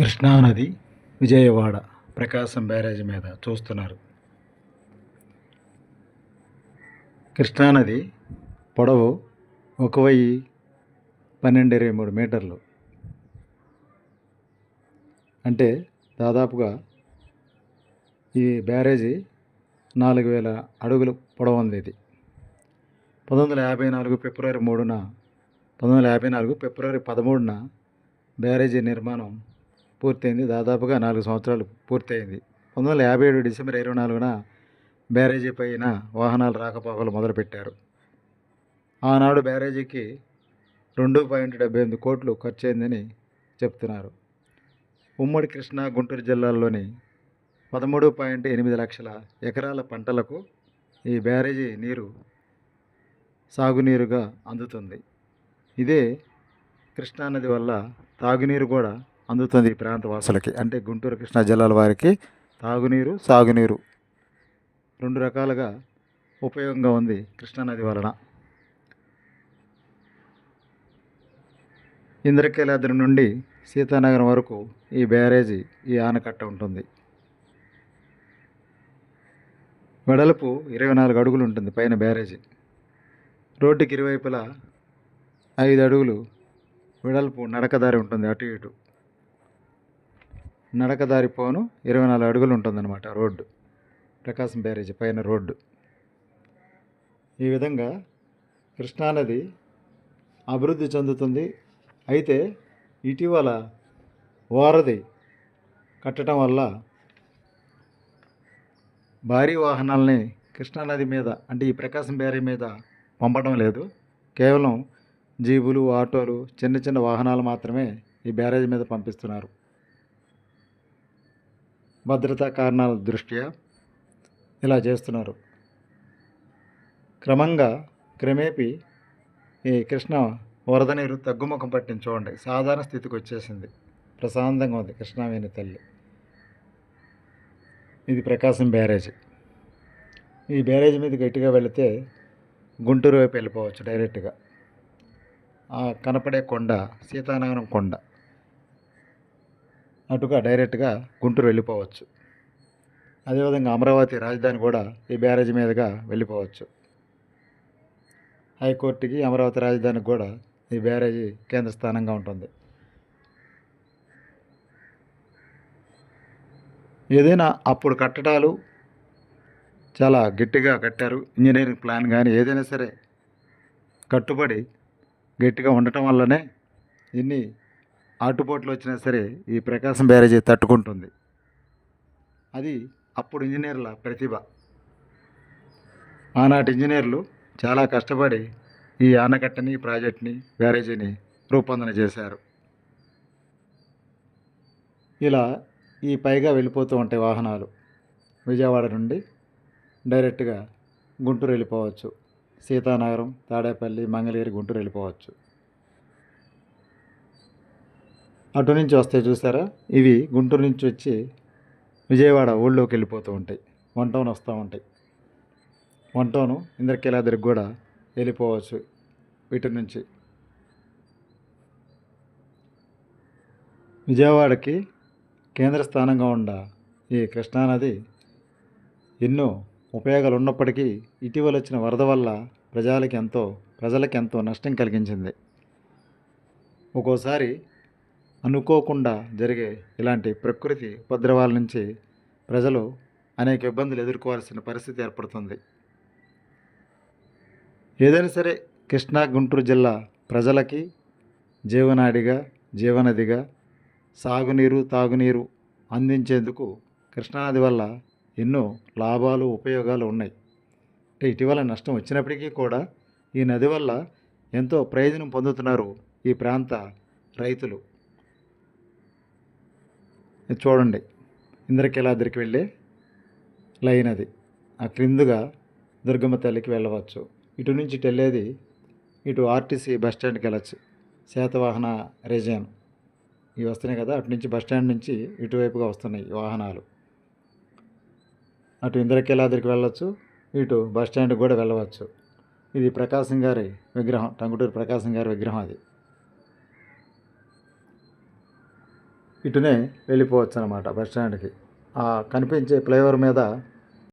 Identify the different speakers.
Speaker 1: కృష్ణానది విజయవాడ ప్రకాశం బ్యారేజ్ మీద చూస్తున్నారు. కృష్ణానది పొడవు ఒక వెయ్యి పన్నెండు ఇరవై మూడు మీటర్లు. అంటే దాదాపుగా ఈ బ్యారేజీ నాలుగు వేల అడుగులు పొడవు ఉంది ఇది. పంతొమ్మిది వందల యాభై నాలుగు ఫిబ్రవరి మూడున పంతొమ్మిది వందల యాభై నాలుగు ఫిబ్రవరి పదమూడున బ్యారేజీ నిర్మాణం పూర్తయింది. దాదాపుగా నాలుగు సంవత్సరాలు పూర్తయింది. పంతొమ్మిది వందల యాభై ఏడు డిసెంబర్ ఇరవై నాలుగున బ్యారేజీ పైన వాహనాలు రాకపోకలు మొదలుపెట్టారు. ఆనాడు బ్యారేజీకి రెండు పాయింట్ డెబ్బై ఎనిమిది కోట్లు ఖర్చు అయిందని చెప్తున్నారు. ఉమ్మడి కృష్ణా గుంటూరు జిల్లాల్లోని పదమూడు పాయింట్ ఎనిమిది లక్షల ఎకరాల పంటలకు ఈ బ్యారేజీ నీరు సాగునీరుగా అందుతుంది. ఇదే కృష్ణానది వల్ల తాగునీరు కూడా అందుతుంది ఈ ప్రాంత వాసులకి. అంటే గుంటూరు కృష్ణా జిల్లాల వారికి తాగునీరు సాగునీరు రెండు రకాలుగా ఉపయోగంగా ఉంది కృష్ణానది వలన. ఇంద్రకీలాద్రి నుండి సీతానగరం వరకు ఈ బ్యారేజీ ఈ ఆనకట్ట ఉంటుంది. వెడల్పు ఇరవై నాలుగు అడుగులు ఉంటుంది పైన బ్యారేజీ. రోడ్డుకి ఇరువైపులా ఐదు అడుగులు వెడల్పు నడకదారి ఉంటుంది అటు ఇటు. నడకదారి పోను ఇరవై నాలుగు అడుగులు ఉంటుందన్నమాట రోడ్డు. ప్రకాశం బ్యారేజీ పైన రోడ్డు. ఈ విధంగా కృష్ణానది అభివృద్ధి చెందుతుంది. అయితే ఇటీవల వారధి కట్టడం వల్ల భారీ వాహనాలని కృష్ణానది మీద అంటే ఈ ప్రకాశం బ్యారేజ్ మీద పంపడం లేదు. కేవలం జీబులు ఆటోలు చిన్న చిన్న వాహనాలు మాత్రమే ఈ బ్యారేజ్ మీద పంపిస్తున్నారు. భద్రతా కారణాల దృష్ట్యా ఇలా చేస్తున్నారు. క్రమంగా క్రమేపీ ఈ కృష్ణ వరద నీరు తగ్గుముఖం పట్టింది చూడండి. సాధారణ స్థితికి వచ్చేసింది. ప్రశాంతంగా ఉంది కృష్ణావేణి తల్లి. ఇది ప్రకాశం బ్యారేజ్. ఈ బ్యారేజ్ మీద గట్టిగా వెళితే గుంటూరు వైపు వెళ్ళిపోవచ్చు డైరెక్ట్గా. ఆ కనపడే కొండ సీతానగరం కొండ. అటుగా డైరెక్ట్గా గుంటూరు వెళ్ళిపోవచ్చు. అదేవిధంగా అమరావతి రాజధాని కూడా ఈ బ్యారేజ్ మీదుగా వెళ్ళిపోవచ్చు. హైకోర్టుకి అమరావతి రాజధానికి కూడా ఈ బ్యారేజీ కేంద్ర స్థానంగా ఉంటుంది. ఏదైనా అప్పుడు కట్టడాలు చాలా గట్టిగా కట్టారు. ఇంజనీరింగ్ ప్లాన్ కానీ ఏదైనా సరే కట్టుబడి గట్టిగా ఉండటం వల్లనే ఇన్ని ఆటుపోట్లు వచ్చినా సరే ఈ ప్రకాశం బ్యారేజీ తట్టుకుంటుంది. అది అప్పుడు ఇంజనీర్ల ప్రతిభ. ఆనాటి ఇంజనీర్లు చాలా కష్టపడి ఈ ఆనకట్టని ప్రాజెక్ట్ని బ్యారేజీని రూపొందన చేశారు. ఇలా ఈ పైగా వెళ్ళిపోతూ ఉంటాయి వాహనాలు. విజయవాడ నుండి డైరెక్ట్గా గుంటూరు వెళ్ళిపోవచ్చు. సీతానగరం తాడేపల్లి మంగళగిరి గుంటూరు వెళ్ళిపోవచ్చు. అటు నుంచి వస్తాయి చూసారా? ఇవి గుంటూరు నుంచి వచ్చి విజయవాడ ఊళ్ళోకి వెళ్ళిపోతూ ఉంటాయి. వన్ టౌన్ వస్తూ ఉంటాయి. వన్ టౌన్ ఇంద్రకీలాద్రికి కూడా వెళ్ళిపోవచ్చు వీటి నుంచి. విజయవాడకి కేంద్ర స్థానంగా ఉన్న ఈ కృష్ణానది ఎన్నో ఉపయోగాలు ఉన్నప్పటికీ ఇటీవల వచ్చిన వరద వల్ల ప్రజలకి ఎంతో ప్రజలకు ఎంతో నష్టం కలిగించింది. ఒక్కోసారి అనుకోకుండా జరిగే ఇలాంటి ప్రకృతి ఉపద్రవాల నుంచి ప్రజలు అనేక ఇబ్బందులు ఎదుర్కోవాల్సిన పరిస్థితి ఏర్పడుతుంది. ఏదైనా సరే కృష్ణా గుంటూరు జిల్లా ప్రజలకి జీవనాడిగా జీవనదిగా సాగునీరు తాగునీరు అందించేందుకు కృష్ణానది వల్ల ఎన్నో లాభాలు ఉపయోగాలు ఉన్నాయి. అంటే ఇటీవల నష్టం వచ్చినప్పటికీ కూడా ఈ నది వల్ల ఎంతో ప్రయోజనం పొందుతున్నారు ఈ ప్రాంత రైతులు. చూడండి. ఇంద్రకీలాద్రికి వెళ్ళే లైన్ అది. ఆ క్రిందుగా దుర్గమ్మ తల్లికి వెళ్ళవచ్చు. ఇటు నుంచి ఇటు వెళ్ళేది ఇటు ఆర్టీసీ బస్ స్టాండ్కి వెళ్ళచ్చు. శాతవాహన రిజన్ ఇవి వస్తున్నాయి కదా అటు నుంచి బస్ స్టాండ్ నుంచి ఇటువైపుగా వస్తున్నాయి వాహనాలు. అటు ఇంద్రకీలాద్రికి వెళ్ళవచ్చు ఇటు బస్ స్టాండ్కి కూడా వెళ్ళవచ్చు. ఇది ప్రకాశం గారి విగ్రహం టంగుటూరు ప్రకాశం గారి విగ్రహం అది. ఇటునే వెళ్ళిపోవచ్చు అనమాట బస్ స్టాండ్కి. ఆ కనిపించే ఫ్లైఓవర్ మీద